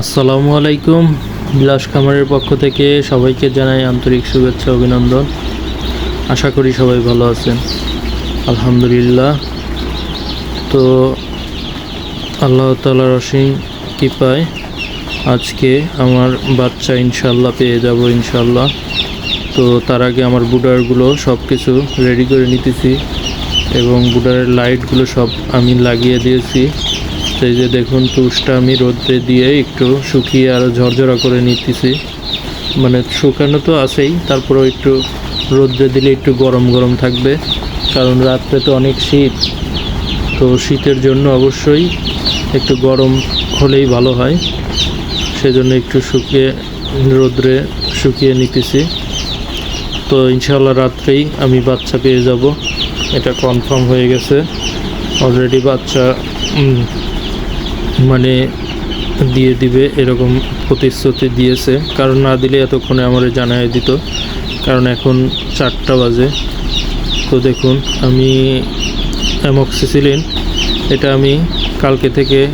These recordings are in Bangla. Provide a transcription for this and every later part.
আসসালামু আলাইকুম। বিলাস খামারের পক্ষ থেকে সবাইকে জানাই আন্তরিক শুভেচ্ছা, অভিনন্দন। আশা করি সবাই ভালো আছেন। আলহামদুলিল্লাহ। তো আল্লাহ তালার অসীম কৃপায় আজকে আমার বাচ্চা ইনশাল্লাহ পেয়ে যাব ইনশাল্লাহ তো তার আগে আমার বুডারগুলো সব কিছু রেডি করে নিতেছি এবং বুডারের লাইটগুলো সব আমি লাগিয়ে দিয়েছি। সেই যে দেখুন তুষটা আমি রোদ্রে দিয়ে একটু শুকিয়ে আরও ঝরঝরা করে নিতেছি। মানে শুকানো তো আছেই, তারপরেও একটু রোদ্রে দিলে একটু গরম গরম থাকবে, কারণ রাত্রে তো অনেক শীত। তো শীতের জন্য অবশ্যই একটু গরম হলেই ভালো হয়। সেজন্য একটু শুকিয়ে, রোদ্রে শুকিয়ে নিতেছি। তো ইনশাল্লাহ রাত্রেই আমি বাচ্চা পেয়ে যাব। এটা কনফার্ম হয়ে গেছে। অলরেডি বাচ্চা মানে দিয়ে দিবে, এরকম প্রতিশ্রুতি দিয়েছে। কারণ না দিলে এতক্ষণে আমার জানাই দিত। কারণ এখন চারটা বাজে। তো দেখুন, আমি অ্যামক্সিসিলিন, এটা আমি কালকে থেকে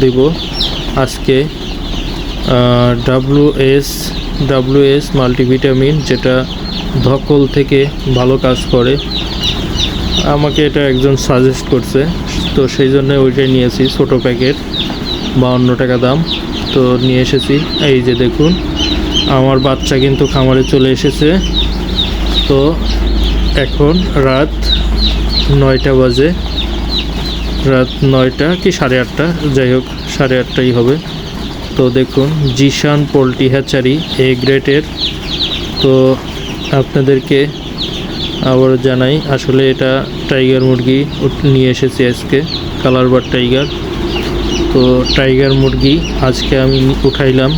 দেব। আজকে ডাব্লু এস এস মাল্টিভিটামিন, যেটা ধকল থেকে ভালো কাজ করে। আমাকে এটা একজন সাজেস্ট করছে। তো সেই জন্য ওইটাই নিয়েছি, ছোটো প্যাকেট, বাউন্ন টাকা দাম। তো নিয়ে এসেছি, এই যে দেখুন, আমার বাচ্চা কিন্তু খামারে চলে এসেছে। তো এখন রাত নয়টা বাজে। রাত নয়টা কি সাড়ে আটটা? যাই হোক, সাড়ে আটটাই হবে। তো দেখুন, জিশান পোলট্রি হ্যাচারি এ গ্রেটের তো আপনাদেরকে আবার জানাই, আসলে এটা টাইগার মুরগি নিয়ে এসেছি আজকে, কালার বার টাইগার। তো টাইগার মুরগি আজকে আমি উঠাইলাম,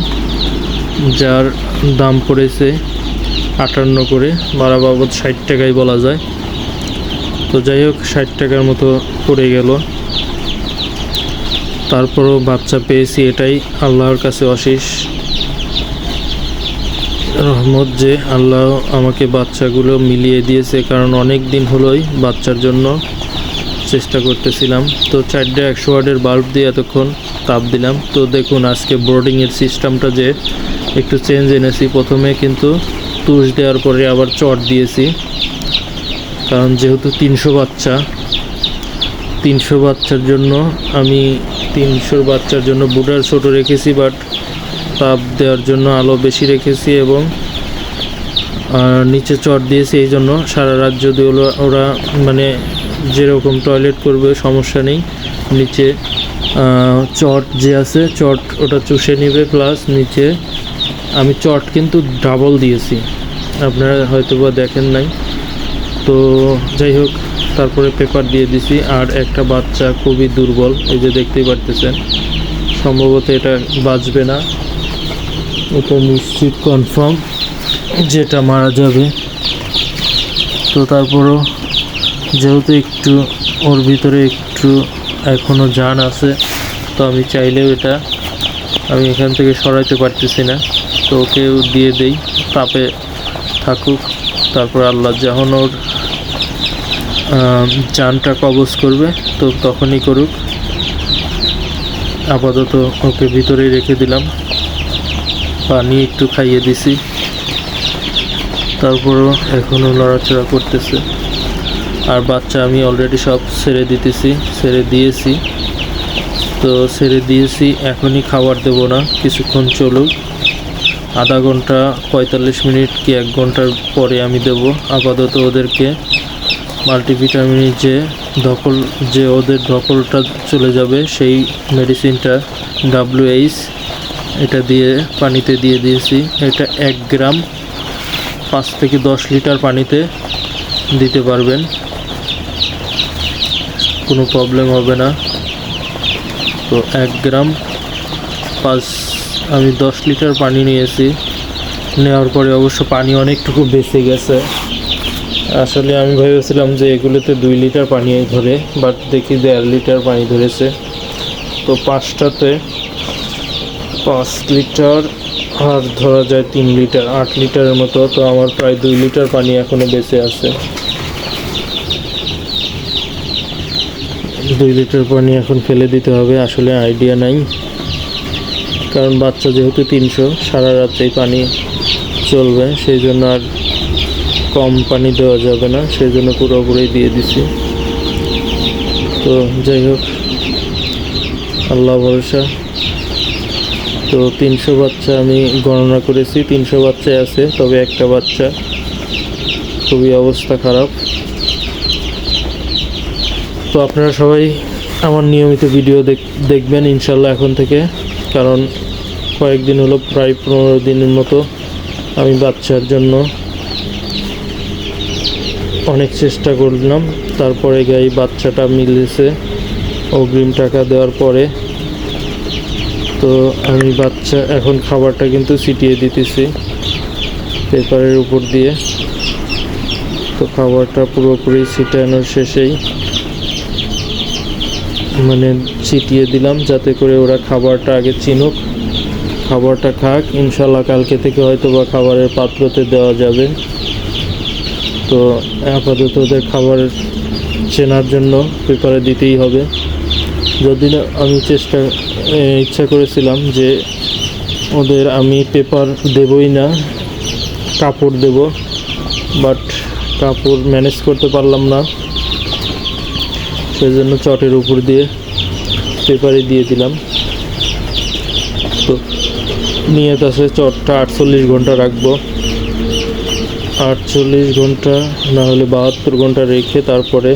যার দাম পড়েছে আটান্ন করে বারা বাবদ ষাট টাকাই বলা যায়। তো যাই হোক, ষাট টাকার মতো পড়ে গেল। তারপরও বাচ্চা পেয়েছি এটাই, আল্লাহর কাছে অশেষ। রহমত যে আল্লাহ আমাকে বাচ্চাগুলো মিলিয়ে দিয়েছে, কারণ অনেক দিন হলোই বাচ্চার জন্য চেষ্টা করতেছিলাম। তো চারটে একশো ওয়ার্ডের বাল্ব দিয়ে এতক্ষণ তাপ দিলাম। তো দেখুন, আজকে বোর্ডিংয়ের সিস্টেমটা যে একটু চেঞ্জ এনেছি। প্রথমে কিন্তু তুষ দেওয়ার পরে আবার চট দিয়েছি। কারণ যেহেতু তিনশো বাচ্চা, তিনশো বাচ্চার জন্য আমি তিনশোর বাচ্চার জন্য বুডার ছোট রেখেছি, বাট তাপ দেওয়ার জন্য আলো বেশি রেখেছি এবং, আর নিচে চট দিয়েছি, এই জন্য সারা রাত যদি ওরা মানে যেরকম টয়লেট করবে, সমস্যা নেই। নিচে চট যে আছে, চট ওটা চুষে নেবে প্লাস নিচে আমি চট কিন্তু ডাবল দিয়েছি। আপনারা হয়তো বা দেখেন নাই। তো যাই হোক, তারপরে পেপার দিয়ে দিছি, আর একটা বাচ্চা খুবই দুর্বল, এই যে দেখতেই পারতেছেন। সম্ভবত এটা বাঁচবে না। এটা নিশ্চিত কনফার্ম যেটা মারা যাবে। তো তারপরও যেহেতু একটু ওর ভিতরে একটু এখনও জান আছে, তো আমি চাইলেও এটা আমি এখান থেকে সরাইতে পারতেছি না। তো ওকেও দিয়ে দেই তাপে থাকুক। তারপর আল্লাহ যখন ওর জানটা কবজ করবে, তো তখনই করুক। আপাতত ওকে ভিতরেই রেখে দিলাম। পানি একটু খাইয়ে দিছি। তারপরও এখনও নড়াচড়া করতেছে। আর বাচ্চা আমি অলরেডি সব ছেড়ে দিতেছি, ছেড়ে দিয়েছি। তো ছেড়ে দিয়েছি, এখনই খাবার দেবো না, কিছুক্ষণ চলুক। আধা ঘণ্টা পঁয়তাল্লিশ মিনিট কি এক ঘণ্টার পরে আমি দেব আপাতত ওদেরকে। মাল্টিভিটামিনের যে ধকল, যে ওদের ধকলটা চলে যাবে, সেই মেডিসিনটা ডাব্লিউএইচ এটা দিয়ে পানিতে দিয়ে দিয়েছি। এটা এক গ্রাম পাঁচ থেকে দশ লিটার পানিতে দিতে পারবেন। কোনো প্রবলেম হবে না। তো এক গ্রাম পাঁচ, আমি দশ লিটার পানি নিয়েছি। নেওয়ার পরে অবশ্য পানি অনেকটুকু বেঁচে গেছে। আসলে আমি ভেবেছিলাম যে এগুলোতে দুই লিটার পানি ধরে বাট দেখি দেড় লিটার পানি ধরেছে। তো পাঁচটাতে পাঁচ লিটার, আর ধরা যায় তিন লিটার, আট লিটারের মতো, তো আমার প্রায় দুই লিটার পানি এখনও বেঁচে আছে। দুই লিটার পানি এখন ফেলে দিতে হবে, আসলে আইডিয়া নাই। কারণ বাচ্চা যেহেতু তিনশো, সারা রাত্রেই পানি চলবে, সেই জন্য আর কম পানি দেওয়া যাবে না, সেই জন্য পুরোপুরি দিয়ে দিছি। তো যাই হোক, আল্লাহ ভরসা। তো তিনশো বাচ্চা আমি গণনা করেছি, তিনশো বাচ্চাই আছে, তবে একটা বাচ্চা। খুবই অবস্থা খারাপ। তো আপনারা সবাই আমার নিয়মিত ভিডিও দেখ- দেখবেন ইনশাল্লাহ এখন থেকে, কারণ কয়েকদিন হলো প্রায় পনেরো দিনের মতো আমি বাচ্চার জন্য অনেক চেষ্টা করলাম। তারপরে গাই বাচ্চাটা মিলেছে। অগ্রিম টাকা দেওয়ার পরে তো আমি বাচ্চা, এখন খাবারটা কিন্তু ছিটিয়ে দিতেছি পেপারের উপর দিয়ে। তো খাবারটা পুরোপুরি ছিটানোর শেষেই মানে ছিটিয়ে দিলাম যাতে করে ওরা খাবারটা আগে চিনুক, খাবারটা খাক। ইনশাল্লাহ কালকে থেকে হয়তো বা খাবারের পাত্রতে দেওয়া যাবে। তো আপাতত ওদের খাবার চেনার জন্য পেপারে দিতেই হবে। যদি না, আমি চেষ্টা ইচ্ছা করেছিলাম যে ওদের আমি পেপার দেবই না, কাপড় দেব বাট কাপড় ম্যানেজ করতে পারলাম না। সেই জন্য চটের উপর দিয়ে পেপারে দিয়ে দিলাম। তো নিয়ে আছে চটটা আটচল্লিশ ঘণ্টা রাখব। আটচল্লিশ ঘণ্টা না হলে বাহাত্তর ঘণ্টা রেখে তারপরে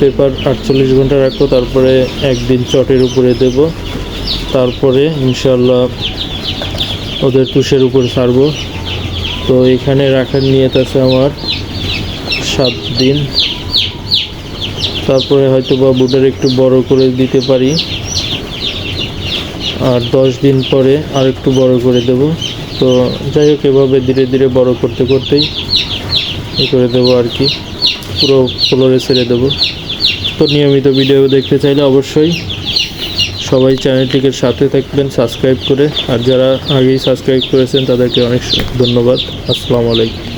পেপার আটচল্লিশ ঘণ্টা রাখব, তারপরে একদিন চটের উপরে দেব। তারপরে ইনশাল্লাহ ওদের তুষের উপরে ছাড়বো। তো এখানে রাখার নিয়ত আছে আমার সাত দিন। তারপরে হয়তো বা বুটার একটু বড় করে দিতে পারি। আর দশ দিন পরে আর একটু বড় করে দেব। তো যাই হোক, এভাবে ধীরে ধীরে বড় করতে করতেই করে দেবো আর কি। পুরো ফ্লোরে ছেড়ে দেবো। তো নিয়মিত ভিডিও দেখতে চাইলে অবশ্যই সবাই চ্যানেলটিকে সাথে থাকবেন, সাবস্ক্রাইব করে। আর যারা আগেই সাবস্ক্রাইব করেছেন তাদেরকে অনেক ধন্যবাদ। আসসালামু আলাইকুম।